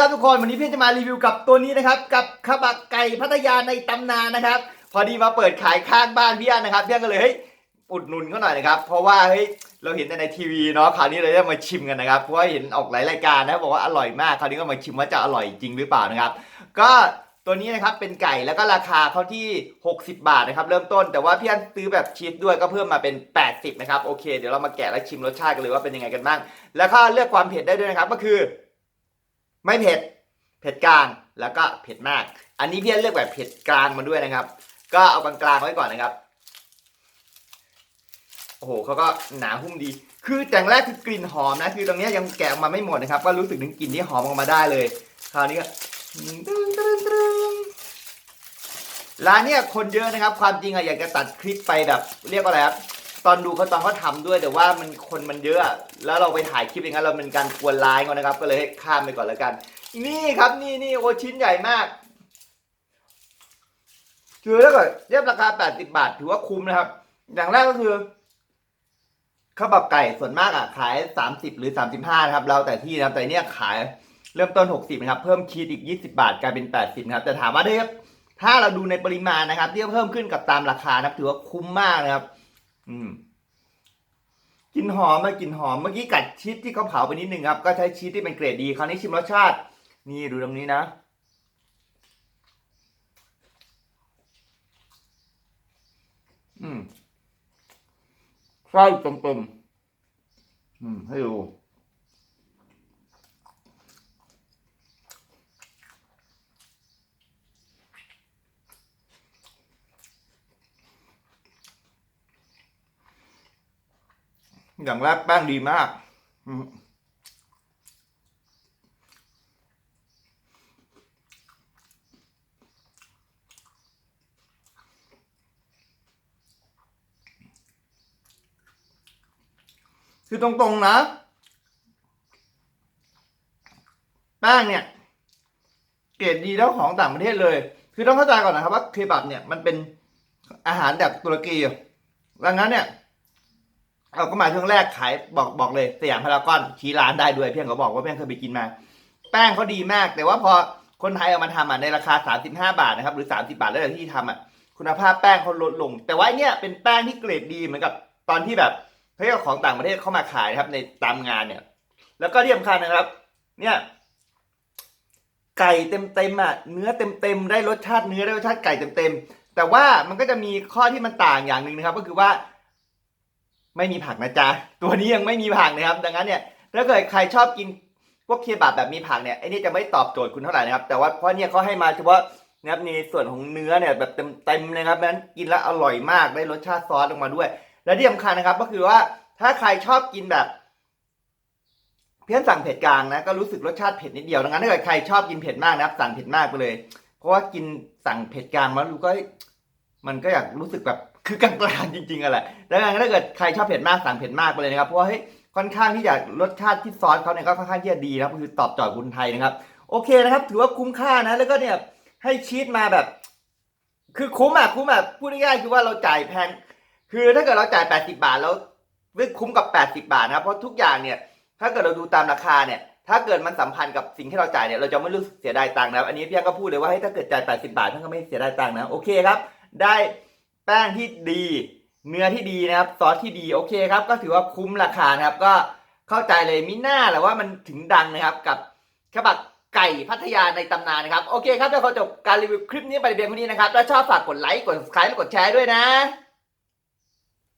ครับทุกคนวันนี้พี่จะมารีวิวกับตัวนี้นะครับ กับขบักไก่พัทยาในตำนานนะครับ พอดีมาเปิดขายข้างบ้านพี่อันนะครับพี่อันก็เลยเฮ้ยอุดหนุนเขาหน่อยนะครับ เพราะว่าเฮ้ยเราเห็นแต่ในทีวีเนาะคราวนี้เลยได้มาชิมกันนะครับเพราะว่าเห็นออกหลายรายการนะบอกว่าอร่อยมากคราวนี้ก็มาชิมว่าจะอร่อยจริงหรือเปล่านะครับ ก็ตัวนี้นะครับเป็นไก่แล้วก็ราคาเขาที่ 60 บาทนะครับ เริ่มต้นแต่ว่าพี่อันซื้อแบบชีสด้วยก็เพิ่มมาเป็น 80 นะครับโอเค เดี๋ยวเรามาแกะและชิมรสชาติกันเลยว่าเป็นยังไงกันบ้างแล้วก็เลือกความเผ็ดได้ด้วยนะครับก็คือ ไม่เผ็ด เผ็ดกลางแล้วก็เผ็ดมาก อันนี้พี่เลือกแบบเผ็ดกลางมาด้วยนะครับ ก็เอากลางๆไว้ก่อนนะครับ โอ้โหเขาก็หนาหุ้มดี คือแต่งแรกคือกลิ่นหอมนะ คือตรงนี้ยังแกะออกมาไม่หมดนะครับ ก็รู้สึกถึงกลิ่นที่หอมออกมาได้เลย คราวนี้ก็ร้านเนี้ยคนเยอะนะครับ ความจริงอะอยากจะตัดคลิปไปแบบ เรียกว่าอะไรครับ ตอนดูเขาตอนเขาทำด้วยแต่ว่ามันคนมันเยอะ แล้วเราไปถ่ายคลิปอย่างนั้นเราเป็นการกวนไลน์เขานะครับ ก็เลยให้ข้ามไปก่อนแล้วกัน นี่ครับนี่นี่โอชิ้นใหญ่มากคือถ้าเกิดเทียบราคา 80 บาท ถือว่าคุ้มนะครับ อย่างแรกก็คือข้าวบับไก่ส่วนมากอะขาย 30 หรือ 35นะครับแล้วแต่ที่นะครับแต่เนี้ยขายเริ่มต้น 60นะครับเพิ่มคีดอีก 20 บาทกลายเป็น 80นะครับแต่ถามว่าได้ครับถ้าเราดูในปริมาณนะครับที่เพิ่มขึ้นกับตามราคานะครับถือว่าคุ้มมากนะครับ อืมกลินหอมมากลินหอมเมื่อกี้กัดชีสที่เขาเผาไปนิดนึงครับ ก็ใช้ชีสที่เป็นเกรดดีคราวนี้ชิมรสชาติ นี่ดูตรงนี้นะอืมไส้เต็มๆอืมให้ดู อย่างแรกแป้งดีมากคือตรงๆนะ แป้งเนี่ย เกรดดีแล้วของต่างประเทศเลย คือต้องเข้าใจก่อนนะครับว่าเคบับเนี่ยมันเป็นอาหารแบบตุรกีดังนั้นเนี่ย เราก็มาช่วงแรกขายบอกบอกเลยสยามพารากอนชี้ร้านได้ด้วยเพียงเขาบอกว่าเพียงเคยไปกินมา แป้งเขาดีมาก แต่ว่าพอคนไทยเอามาทำอะในราคา 35 บาทนะครับหรือ 30 บาทแล้วแต่ที่ทำอะคุณภาพแป้งเขาลดลง แต่ว่าเนี่ยเป็นแป้งที่เกรดดีเหมือนกับตอนที่แบบเฮ้ยเอของต่างประเทศเข้ามาขายนะครับ ในตามงานเนี่ย แล้วก็ที่สำคัญนะครับ เนี่ยไก่เต็มๆอะเนื้อเต็มๆได้รสชาติเนื้อได้รสชาติไก่เต็มๆแต่ว่ามันก็จะมีข้อที่มันต่างอย่างหนึ่งนะครับ ก็คือว่า ไม่มีผักนะจ๊ะตัวนี้ยังไม่มีผักนะครับดังนั้นเนี่ยถ้าเกิดใครชอบกินพวกเคบับแบบมีผักเนี่ยไอ้นี่จะไม่ตอบโจทย์คุณเท่าไหร่นะครับ แต่ว่าเพราะเนี่ยเขาให้มาเฉพาะนะครับในส่วนของเนื้อเนี่ยแบบเต็มๆเลยครับดังนั้นกินแล้วอร่อยมากได้รสชาติซอสออกมาด้วย และที่สำคัญนะครับก็คือว่าถ้าใครชอบกินแบบ เพี้ยนสั่งเผ็ดกลางนะก็รู้สึกรสชาติเผ็ดนิดเดียวดังนั้นถ้าเกิดใครชอบกินเผ็ดมากนะครับ สั่งเผ็ดมากไปเลย เพราะว่ากินสั่งเผ็ดกลางมาดูก็มันก็อยากรู้สึกแบบ คือกลางๆจริงๆอะแหละดังนั้นถ้าเกิดใครชอบเผ็ดมากสั่งเผ็ดมากไปเลยนะครับเพราะว่าเฮ้ยค่อนข้างที่จะรสชาติที่ซอสเขาเนี่ยก็ค่อนข้างที่จะดีนะครับคือตอบโจทย์คนไทยนะครับ โอเคนะครับ ถือว่าคุ้มค่านะ แล้วก็เนี่ยให้ชีสมาแบบ คือคุ้มอะคุ้มอะพูดง่ายๆคือว่าเราจ่ายแพง คือถ้าเกิดเราจ่าย 80 บาทแล้วคุ้มกับ 80 บาทนะครับเพราะทุกอย่างเนี่ย ถ้าเกิดเราดูตามราคาเนี่ย ถ้าเกิดมันสัมพันธ์กับสิ่งที่เราจ่ายเนี่ยเราจะไม่รู้สึกเสียดายตังค์นะครับอันนี้พี่ก็พูดเลยว่าให้ถ้าเกิดจ่าย 80 บาทท่านก็ไม่เสียดายตังค์นะโอเคครับ ได้ แป้งที่ดี เนื้อที่ดีนะครับ ซอสที่ดีโอเคครับ ก็ถือว่าคุ้มราคานะครับ ก็เข้าใจเลยมิน่าแหละว่ามันถึงดังนะครับกับขบักไก่พัทยาในตำนานนะครับ โอเคครับเดี๋ยวขอจบการรีวิวคลิปนี้ไปเพียงเท่านี้นะครับถ้าชอบฝากกดไลค์กด subscribe และกดแชร์ด้วยนะ